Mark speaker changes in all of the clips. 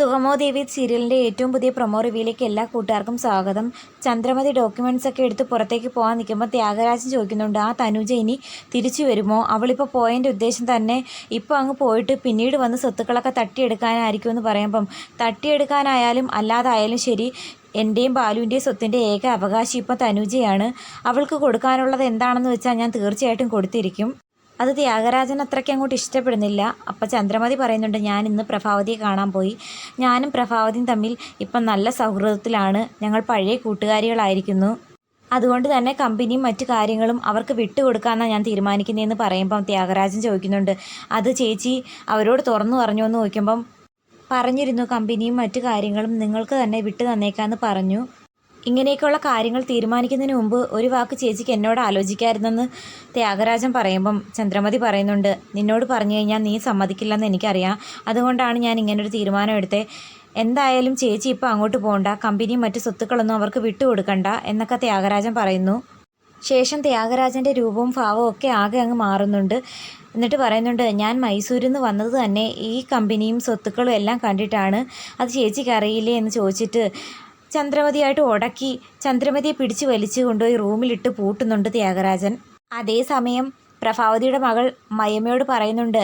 Speaker 1: സുഗമോ ദേവി സീരിയലിന്റെ ഏറ്റവും പുതിയ പ്രൊമോ റിവ്യൂയിലേക്ക് എല്ലാ കൂട്ടുകാർക്കും സ്വാഗതം. ചന്ദ്രമതി ഡോക്യുമെന്റ്സ് ഒക്കെ എടുത്ത് പുറത്തേക്ക് പോകാൻ നിൽക്കുമ്പോൾ ത്യാഗരാജൻ ചോദിക്കുന്നുണ്ട് ആ തനുജ ഇനി തിരിച്ചു വരുമോ? അവളിപ്പോൾ പോയതിന്റെ ഉദ്ദേശം തന്നെ ഇപ്പോൾ അങ്ങ് പോയിട്ട് പിന്നീട് വന്ന് സ്വത്തുക്കളൊക്കെ തട്ടിയെടുക്കാനായിരിക്കും എന്ന് പറയുമ്പം തട്ടിയെടുക്കാനായാലും അല്ലാതായാലും ശരി എന്റെയും ബാലുവിന്റെയും സ്വത്തിന്റെ ഏക അവകാശി ഇപ്പോൾ തനുജയാണ്. അവൾക്ക് കൊടുക്കാനുള്ളത് എന്താണെന്ന് വെച്ചാൽ ഞാൻ തീർച്ചയായിട്ടും കൊടുത്തിരിക്കും. അത് ത്യാഗരാജൻ അത്രയ്ക്ക് അങ്ങോട്ട് ഇഷ്ടപ്പെടുന്നില്ല. അപ്പം ചന്ദ്രമതി പറയുന്നുണ്ട് ഞാൻ ഇന്ന് പ്രഭാവതിയെ കാണാൻ പോയി. ഞാനും പ്രഭാവതിയും തമ്മിൽ ഇപ്പം നല്ല സൗഹൃദത്തിലാണ്. ഞങ്ങൾ പഴയ കൂട്ടുകാരികളായിരിക്കുന്നു. അതുകൊണ്ട് തന്നെ കമ്പനിയും മറ്റു കാര്യങ്ങളും അവർക്ക് വിട്ടുകൊടുക്കാമെന്നാണ് ഞാൻ തീരുമാനിക്കുന്നതെന്ന് പറയുമ്പം ത്യാഗരാജൻ ചോദിക്കുന്നുണ്ട്. അത് ചേച്ചി അവരോട് തുറന്നു പറഞ്ഞു എന്ന് ചോദിക്കുമ്പം പറഞ്ഞിരുന്നു കമ്പനിയും മറ്റു കാര്യങ്ങളും നിങ്ങൾക്ക് തന്നെ വിട്ടു തന്നേക്കാമെന്ന് പറഞ്ഞു. ഇങ്ങനെയൊക്കെയുള്ള കാര്യങ്ങൾ തീരുമാനിക്കുന്നതിന് മുമ്പ് ഒരു വാക്ക് ചേച്ചിക്ക് എന്നോട് ആലോചിക്കായിരുന്നെന്ന് ത്യാഗരാജൻ പറയുമ്പം ചന്ദ്രമതി പറയുന്നുണ്ട്. നിന്നോട് പറഞ്ഞു കഴിഞ്ഞാൽ നീ സമ്മതിക്കില്ലെന്ന് എനിക്കറിയാം. അതുകൊണ്ടാണ് ഞാൻ ഇങ്ങനൊരു തീരുമാനം എടുത്തേ. എന്തായാലും ചേച്ചി ഇപ്പോൾ അങ്ങോട്ട് പോകണ്ട കമ്പനിയും മറ്റു സ്വത്തുക്കളൊന്നും അവർക്ക് വിട്ടുകൊടുക്കണ്ട എന്നൊക്കെ ത്യാഗരാജൻ പറയുന്നു. ശേഷം ത്യാഗരാജന്റെ രൂപവും ഭാവവും ഒക്കെ ആകെ അങ്ങ് മാറുന്നുണ്ട്. എന്നിട്ട് പറയുന്നുണ്ട് ഞാൻ മൈസൂരിൽ നിന്ന് വന്നത് തന്നെ ഈ കമ്പനിയും സ്വത്തുക്കളും എല്ലാം കണ്ടിട്ടാണ്. അത് ചേച്ചിക്ക് അറിയില്ലേ? എന്ന് ചോദിച്ചിട്ട് ചന്ദ്രമതിയായിട്ട് ഉടക്കി ചന്ദ്രമതിയെ പിടിച്ചു വലിച്ചു കൊണ്ടുപോയി റൂമിലിട്ട് പൂട്ടുന്നുണ്ട് ത്യാഗരാജൻ. അതേസമയം പ്രഭാവതിയുടെ മകൾ മയമ്മയോട് പറയുന്നുണ്ട്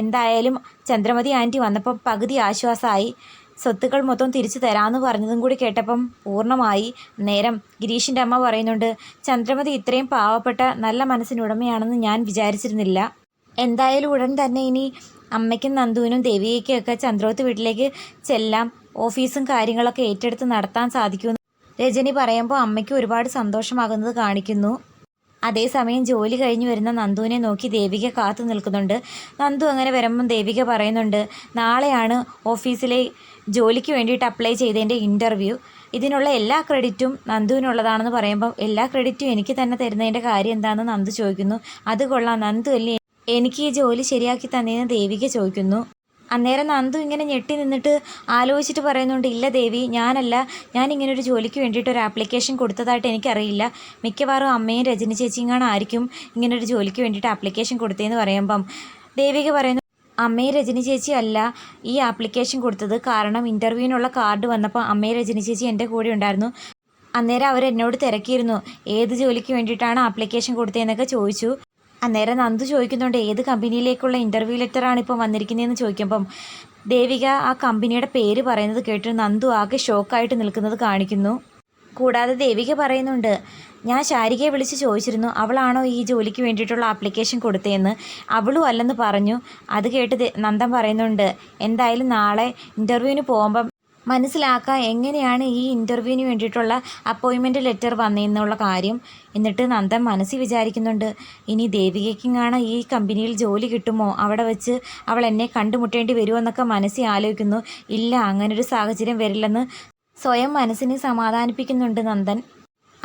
Speaker 1: എന്തായാലും ചന്ദ്രമതി ആന്റി വന്നപ്പോൾ പകുതി ആശ്വാസമായി. സ്വത്തുക്കൾ മൊത്തം തിരിച്ചു തരാമെന്ന് പറഞ്ഞതും കൂടി കേട്ടപ്പം പൂർണമായി നേരം. ഗിരീഷിന്റെ അമ്മ പറയുന്നുണ്ട് ചന്ദ്രമതി ഇത്രയും പാവപ്പെട്ട നല്ല മനസ്സിനുടമയാണെന്ന് ഞാൻ വിചാരിച്ചിരുന്നില്ല. എന്തായാലും ഉടൻ തന്നെ ഇനി അമ്മയ്ക്കും നന്ദുവിനും ദേവികയ്ക്കൊക്കെ ചന്ദ്രോത്ത് വീട്ടിലേക്ക് ചെല്ലാം ഓഫീസും കാര്യങ്ങളൊക്കെ ഏറ്റെടുത്ത് നടത്താൻ സാധിക്കുമെന്ന് രജനി പറയുമ്പോൾ അമ്മയ്ക്ക് ഒരുപാട് സന്തോഷമാകുന്നത് കാണിക്കുന്നു. അതേസമയം ജോലി കഴിഞ്ഞു വരുന്ന നന്ദുവിനെ നോക്കി ദേവിക കാത്തു നിൽക്കുന്നുണ്ട്. നന്ദു അങ്ങനെ വരുമ്പം ദേവിക പറയുന്നുണ്ട് നാളെയാണ് ഓഫീസിലെ ജോലിക്ക് വേണ്ടിയിട്ട് അപ്ലൈ ചെയ്തതിന്റെ ഇന്റർവ്യൂ. ഇതിനുള്ള എല്ലാ ക്രെഡിറ്റും നന്ദുവിനുള്ളതാണെന്ന് പറയുമ്പോൾ എല്ലാ ക്രെഡിറ്റും എനിക്ക് തന്നെ തരുന്നതിന്റെ കാര്യം എന്താണെന്ന് നന്ദു ചോദിക്കുന്നു. അത് കൊള്ളാം. നന്ദു അല്ലേ എനിക്ക് ഈ ജോലി ശരിയാക്കി തന്നതെന്ന് ദേവിക ചോദിക്കുന്നു. അന്നേരം നന്ദു ഇങ്ങനെ ഞെട്ടി നിന്നിട്ട് ആലോചിച്ചിട്ട് പറയുന്നുണ്ട് ഇല്ല ദേവി ഞാനല്ല. ഞാൻ ഇങ്ങനെ ഒരു ജോലിക്ക് വേണ്ടിയിട്ട് ഒരു ആപ്ലിക്കേഷൻ കൊടുത്തതായിട്ട് എനിക്കറിയില്ല. മിക്കവാറും അമ്മയും രജനി ചേച്ചിയും ആയിരിക്കും ഇങ്ങനെ ഒരു ജോലിക്ക് വേണ്ടിയിട്ട് ആപ്ലിക്കേഷൻ കൊടുത്തതെന്ന് പറയുമ്പം. ദേവിക പറയുന്നു അമ്മയും രജനി ചേച്ചി അല്ല ഈ ആപ്ലിക്കേഷൻ കൊടുത്തത്. കാരണം ഇന്റർവ്യൂവിനുള്ള കാർഡ് വന്നപ്പോൾ അമ്മയും രജനി ചേച്ചി എന്റെ കൂടെ ഉണ്ടായിരുന്നു. അന്നേരം അവരെന്നോട് തിരക്കിയിരുന്നു. ഏത് ജോലിക്ക് വേണ്ടിയിട്ടാണ് ആപ്ലിക്കേഷൻ കൊടുത്തതെന്നൊക്കെ ചോദിച്ചു. അന്നേരം നന്ദു ചോദിക്കുന്നുണ്ട് ഏത് കമ്പനിയിലേക്കുള്ള ഇന്റർവ്യൂ ലെറ്ററാണ് ഇപ്പോൾ വന്നിരിക്കുന്നതെന്ന് ചോദിക്കുമ്പം ദേവിക ആ കമ്പനിയുടെ പേര് പറയുന്നത് കേട്ട് നന്ദു ആകെ ഷോക്കായിട്ട് നിൽക്കുന്നത് കാണിക്കുന്നു. കൂടാതെ ദേവിക പറയുന്നുണ്ട് ഞാൻ ശാരികയെ വിളിച്ച് ചോദിച്ചിരുന്നു അവളാണോ ഈ ജോലിക്ക് വേണ്ടിയിട്ടുള്ള ആപ്ലിക്കേഷൻ കൊടുത്തതെന്ന്. അവളും അല്ലെന്ന് പറഞ്ഞു. അത് കേട്ട് നന്ദം നന്ദൻ പറയുന്നുണ്ട് എന്തായാലും നാളെ ഇന്റർവ്യൂവിന് പോകുമ്പം മനസ്സിലാക്കാൻ എങ്ങനെയാണ് ഈ ഇന്റർവ്യൂവിന് വേണ്ടിയിട്ടുള്ള അപ്പോയിൻമെന്റ് ലെറ്റർ വന്നതെന്നുള്ള കാര്യം. എന്നിട്ട് നന്ദൻ മനസ്സിൽ വിചാരിക്കുന്നുണ്ട് ഇനി ദേവികയ്ക്കെങ്ങാണ് ഈ കമ്പനിയിൽ ജോലി കിട്ടുമോ? അവിടെ വെച്ച് അവൾ എന്നെ കണ്ടുമുട്ടേണ്ടി വരുമോ എന്നൊക്കെ മനസ്സിൽ ആലോചിക്കുന്നു. ഇല്ല അങ്ങനൊരു സാഹചര്യം വരില്ലെന്ന് സ്വയം മനസ്സിനെ സമാധാനിപ്പിക്കുന്നുണ്ട് നന്ദൻ.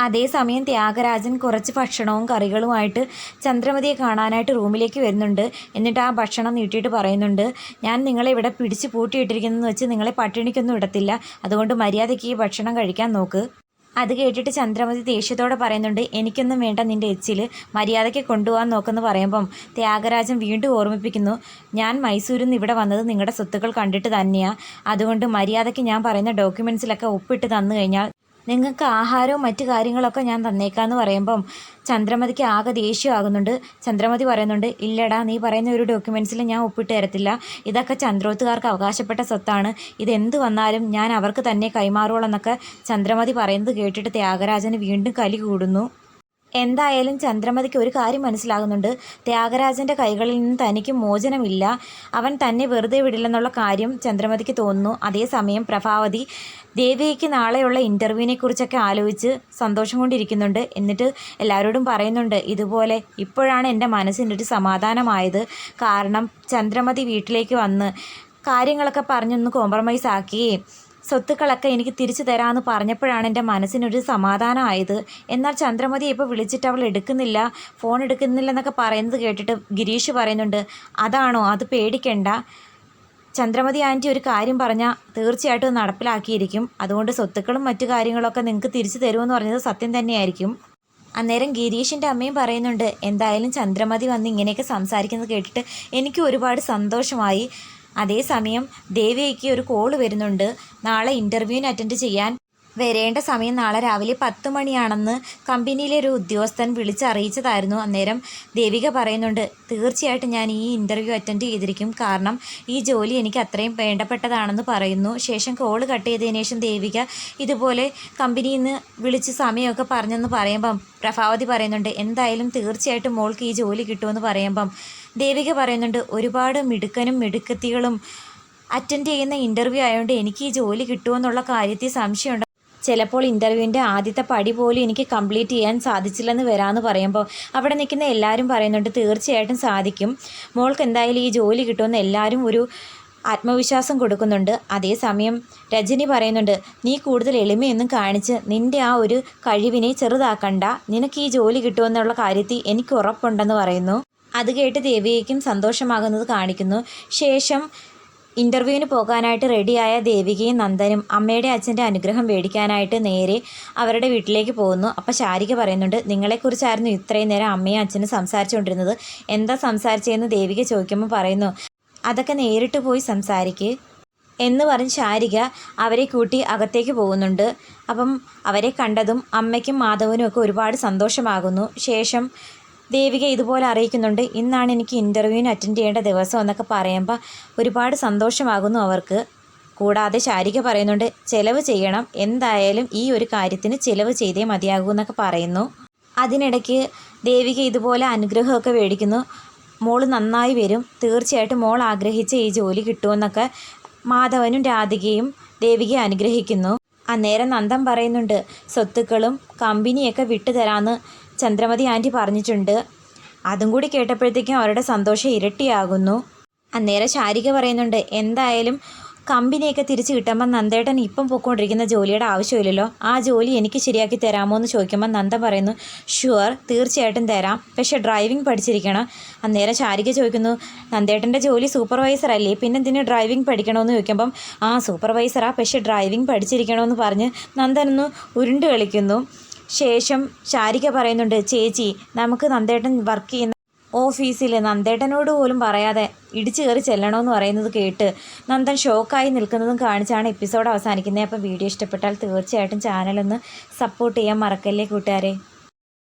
Speaker 1: അതേസമയം ത്യാഗരാജൻ കുറച്ച് ഭക്ഷണവും കറികളുമായിട്ട് ചന്ദ്രമതിയെ കാണാനായിട്ട് റൂമിലേക്ക് വരുന്നുണ്ട്. എന്നിട്ട് ആ ഭക്ഷണം നീട്ടിയിട്ട് പറയുന്നുണ്ട് ഞാൻ നിങ്ങളെ ഇവിടെ പിടിച്ച് പൂട്ടിയിട്ടിരിക്കുന്നതെന്ന് വെച്ച് നിങ്ങളെ പട്ടിണിക്കൊന്നും ഇടത്തില്ല. അതുകൊണ്ട് മര്യാദയ്ക്ക് ഈ ഭക്ഷണം കഴിക്കാൻ നോക്ക്. അത് കേട്ടിട്ട് ചന്ദ്രമതി ദേഷ്യത്തോടെ പറയുന്നുണ്ട് എനിക്കൊന്നും വേണ്ട നിന്റെ എച്ചിൽ മര്യാദയ്ക്ക് കൊണ്ടുപോകാൻ നോക്കെന്ന് പറയുമ്പം ത്യാഗരാജൻ വീണ്ടും ഓർമ്മിപ്പിക്കുന്നു ഞാൻ മൈസൂരിൽ നിന്ന് ഇവിടെ വന്നത് നിങ്ങളുടെ സ്വത്തുക്കൾ കണ്ടിട്ട് തന്നെയാണ് അതുകൊണ്ട് മര്യാദയ്ക്ക് ഞാൻ പറയുന്ന ഡോക്യുമെൻസിലൊക്കെ ഒപ്പിട്ട് തന്നു കഴിഞ്ഞാൽ നിങ്ങൾക്ക് ആഹാരവും മറ്റു കാര്യങ്ങളൊക്കെ ഞാൻ തന്നേക്കാന്ന് പറയുമ്പം ചന്ദ്രമതിക്ക് ആകെ ദേഷ്യമാകുന്നുണ്ട്. ചന്ദ്രമതി പറയുന്നുണ്ട് ഇല്ലടാ നീ പറയുന്ന ഒരു ഡോക്യുമെൻസിൽ ഞാൻ ഒപ്പിട്ട് തരത്തില്ല. ഇതൊക്കെ ചന്ദ്രോത്തുകാർക്ക് അവകാശപ്പെട്ട സ്വത്താണ്. ഇതെന്ത് വന്നാലും ഞാൻ അവർക്ക് തന്നെ കൈമാറുള്ളെന്നൊക്കെ ചന്ദ്രമതി പറയുന്നത് കേട്ടിട്ട് ത്യാഗരാജന് വീണ്ടും കലി കൂടുന്നു. എന്തായാലും ചന്ദ്രമതിക്ക് ഒരു കാര്യം മനസ്സിലാകുന്നുണ്ട്. ത്യാഗരാജന്റെ കൈകളിൽ നിന്ന് തനിക്ക് മോചനമില്ല. അവൻ തന്നെ വെറുതെ വിടില്ലെന്നുള്ള കാര്യം ചന്ദ്രമതിക്ക് തോന്നുന്നു. അതേസമയം പ്രഭാവതി ദേവികയ്ക്ക് നാളെയുള്ള ഇന്റർവ്യൂവിനെ കുറിച്ചൊക്കെ ആലോചിച്ച് സന്തോഷം കൊണ്ടിരിക്കുന്നുണ്ട്. എന്നിട്ട് എല്ലാവരോടും പറയുന്നുണ്ട് ഇതുപോലെ ഇപ്പോഴാണ് എന്റെ മനസ്സിന്റെ ഒരു സമാധാനമായത്. കാരണം ചന്ദ്രമതി വീട്ടിലേക്ക് വന്ന് കാര്യങ്ങളൊക്കെ പറഞ്ഞൊന്ന് കോംപ്രമൈസ് ആക്കുകയും സ്വത്തുക്കളൊക്കെ എനിക്ക് തിരിച്ചു തരാമെന്ന് പറഞ്ഞപ്പോഴാണ് എന്റെ മനസ്സിനൊരു സമാധാനമായത്. എന്നാൽ ചന്ദ്രമതി ഇപ്പോൾ വിളിച്ചിട്ട് അവൾ എടുക്കുന്നില്ല ഫോൺ എടുക്കുന്നില്ല എന്നൊക്കെ പറയുന്നത് കേട്ടിട്ട് ഗിരീഷ് പറയുന്നുണ്ട് അതാണോ? അത് പേടിക്കണ്ട. ചന്ദ്രമതി ആന്റി ഒരു കാര്യം പറഞ്ഞാൽ തീർച്ചയായിട്ടും നടപ്പിലാക്കിയിരിക്കും. അതുകൊണ്ട് സ്വത്തുക്കളും മറ്റു കാര്യങ്ങളൊക്കെ നിങ്ങൾക്ക് തിരിച്ചു തരുമെന്ന് പറഞ്ഞത് സത്യം തന്നെയായിരിക്കും. അന്നേരം ഗിരീഷിന്റെ അമ്മയും പറയുന്നുണ്ട് എന്തായാലും ചന്ദ്രമതി വന്ന് ഇങ്ങനെയൊക്കെ സംസാരിക്കുന്നത് കേട്ടിട്ട് എനിക്ക് ഒരുപാട് സന്തോഷമായി. അതേസമയം ദേവിയയ്ക്ക് ഒരു കോൾ വരുന്നുണ്ട്. നാളെ ഇന്റർവ്യൂവിന് അറ്റൻഡ് ചെയ്യാൻ വരേണ്ട സമയം നാളെ രാവിലെ പത്ത് മണിയാണെന്ന് കമ്പനിയിലെ ഒരു ഉദ്യോഗസ്ഥൻ വിളിച്ചറിയിച്ചതായിരുന്നു അന്നേരം ദേവിക പറയുന്നുണ്ട് തീർച്ചയായിട്ടും ഞാൻ ഈ ഇന്റർവ്യൂ അറ്റൻഡ് ചെയ്തിരിക്കും. കാരണം ഈ ജോലി എനിക്ക് അത്രയും വേണ്ടപ്പെട്ടതാണെന്ന് പറയുന്നു. ശേഷം കോൾ കട്ട് ചെയ്തതിന് ശേഷം ദേവിക ഇതുപോലെ കമ്പനിയിൽ നിന്ന് വിളിച്ച് സമയമൊക്കെ പറഞ്ഞെന്ന് പറയുമ്പം പ്രഭാവതി പറയുന്നുണ്ട് എന്തായാലും തീർച്ചയായിട്ടും മോൾക്ക് ഈ ജോലി കിട്ടുമെന്ന് പറയുമ്പം ദേവിക പറയുന്നുണ്ട് ഒരുപാട് മിടുക്കനും മിടുക്കത്തികളും അറ്റൻഡ് ചെയ്യുന്ന ഇന്റർവ്യൂ ആയതുകൊണ്ട് എനിക്ക് ഈ ജോലി കിട്ടുമെന്നുള്ള കാര്യത്തിൽ സംശയമുണ്ട്. ചിലപ്പോൾ ഇന്റർവ്യൂവിന്റെ ആദ്യത്തെ പടി പോലും എനിക്ക് കംപ്ലീറ്റ് ചെയ്യാൻ സാധിച്ചില്ലെന്ന് വരാമെന്ന് പറയുമ്പോൾ അവിടെ നിൽക്കുന്ന എല്ലാവരും പറയുന്നുണ്ട് തീർച്ചയായിട്ടും സാധിക്കും. മോൾക്ക് എന്തായാലും ഈ ജോലി കിട്ടുമെന്ന് എല്ലാവരും ഒരു ആത്മവിശ്വാസം കൊടുക്കുന്നുണ്ട്. അതേസമയം രജനി പറയുന്നുണ്ട് നീ കൂടുതൽ എളിമയൊന്നും കാണിച്ച് നിന്റെ ആ ഒരു കഴിവിനെ ചെറുതാക്കണ്ട. നിനക്ക് ഈ ജോലി കിട്ടുമെന്നുള്ള കാര്യത്തിൽ എനിക്ക് ഉറപ്പുണ്ടെന്ന് പറയുന്നു. അത് കേട്ട് ദേവികയ്ക്കും സന്തോഷമാകുന്നത് കാണിക്കുന്നു. ശേഷം ഇന്റർവ്യൂവിന് പോകാനായിട്ട് റെഡിയായ ദേവികയും നന്ദനും അമ്മയുടെ അച്ഛന്റെ അനുഗ്രഹം മേടിക്കാനായിട്ട് നേരെ അവരുടെ വീട്ടിലേക്ക് പോകുന്നു. അപ്പോൾ ശാരിക പറയുന്നുണ്ട് നിങ്ങളെക്കുറിച്ചായിരുന്നു ഇത്രയും നേരം അമ്മയും അച്ഛനും സംസാരിച്ചുകൊണ്ടിരുന്നത്. എന്താ സംസാരിച്ചതെന്ന് ദേവിക ചോദിക്കുമ്പോൾ പറയുന്നു അതൊക്കെ നേരിട്ട് പോയി സംസാരിക്ക് എന്ന് പറഞ്ഞ് ശാരിക അവരെ കൂട്ടി അകത്തേക്ക് പോകുന്നുണ്ട്. അപ്പം അവരെ കണ്ടതും അമ്മയ്ക്കും മാധവനും ഒക്കെ ഒരുപാട് സന്തോഷമാകുന്നു. ശേഷം ദേവിക ഇതുപോലെ അറിയിക്കുന്നുണ്ട് ഇന്നാണ് എനിക്ക് ഇന്റർവ്യൂവിന് അറ്റൻഡ് ചെയ്യേണ്ട ദിവസം എന്നൊക്കെ പറയുമ്പോൾ ഒരുപാട് സന്തോഷമാകുന്നു അവർക്ക്. കൂടാതെ ശാരിക പറയുന്നുണ്ട് ചിലവ് ചെയ്യണം എന്തായാലും ഈ ഒരു കാര്യത്തിന് ചിലവ് ചെയ്തേ മതിയാകൂ എന്നൊക്കെ പറയുന്നു. അതിനിടയ്ക്ക് ദേവിക ഇതുപോലെ അനുഗ്രഹമൊക്കെ മേടിക്കുന്നു. മോൾ നന്നായി വരും തീർച്ചയായിട്ടും മോൾ ആഗ്രഹിച്ച ഈ ജോലി കിട്ടുമെന്നൊക്കെ മാധവനും രാധികയും ദേവികയെ അനുഗ്രഹിക്കുന്നു. അന്നേരം നന്ദം പറയുന്നുണ്ട് സ്വത്തുക്കളും കമ്പനിയൊക്കെ വിട്ടുതരാമെന്ന് ചന്ദ്രമതി ആന്റി പറഞ്ഞിട്ടുണ്ട്. അതും കൂടി കേട്ടപ്പോഴത്തേക്കും അവരുടെ സന്തോഷം ഇരട്ടിയാകുന്നു. അന്നേരം ശാരിക പറയുന്നുണ്ട് എന്തായാലും കമ്പനിയൊക്കെ തിരിച്ച് കിട്ടുമ്പോൾ നന്ദേട്ടൻ ഇപ്പം പൊയ്ക്കൊണ്ടിരിക്കുന്ന ജോലിയുടെ ആവശ്യമില്ലല്ലോ. ആ ജോലി എനിക്ക് ശരിയാക്കി തരാമോ എന്ന് ചോദിക്കുമ്പോൾ നന്ദ പറയുന്നു ഷുവർ തീർച്ചയായിട്ടും തരാം. പക്ഷേ ഡ്രൈവിംഗ് പഠിച്ചിരിക്കണം. അന്നേരം ശാരിക ചോദിക്കുന്നു നന്ദേട്ടന്റെ ജോലി സൂപ്പർവൈസർ അല്ലേ? പിന്നെ എന്തിനു ഡ്രൈവിംഗ് പഠിക്കണമെന്ന് ചോദിക്കുമ്പം ആ സൂപ്പർവൈസറാ പക്ഷേ ഡ്രൈവിംഗ് പഠിച്ചിരിക്കണമെന്ന് പറഞ്ഞ് നന്ദനൊന്ന് ഉരുണ്ട് കളിക്കുന്നു. ശേഷം ശാരിക പറയുന്നുണ്ട് ചേച്ചി നമുക്ക് നന്ദേട്ടൻ വർക്ക് ചെയ്യുന്ന ഓഫീസിൽ നന്ദേട്ടനോട് പോലും പറയാതെ ഇടിച്ചു കയറി ചെല്ലണമെന്ന് പറയുന്നത് കേട്ട് നന്ദൻ ഷോക്കായി നിൽക്കുന്നതും കാണിച്ചാണ് എപ്പിസോഡ് അവസാനിക്കുന്നത്. അപ്പോൾ വീഡിയോ ഇഷ്ടപ്പെട്ടാൽ തീർച്ചയായിട്ടും ചാനലൊന്ന് സപ്പോർട്ട് ചെയ്യാൻ മറക്കല്ലേ കൂട്ടുകാരെ?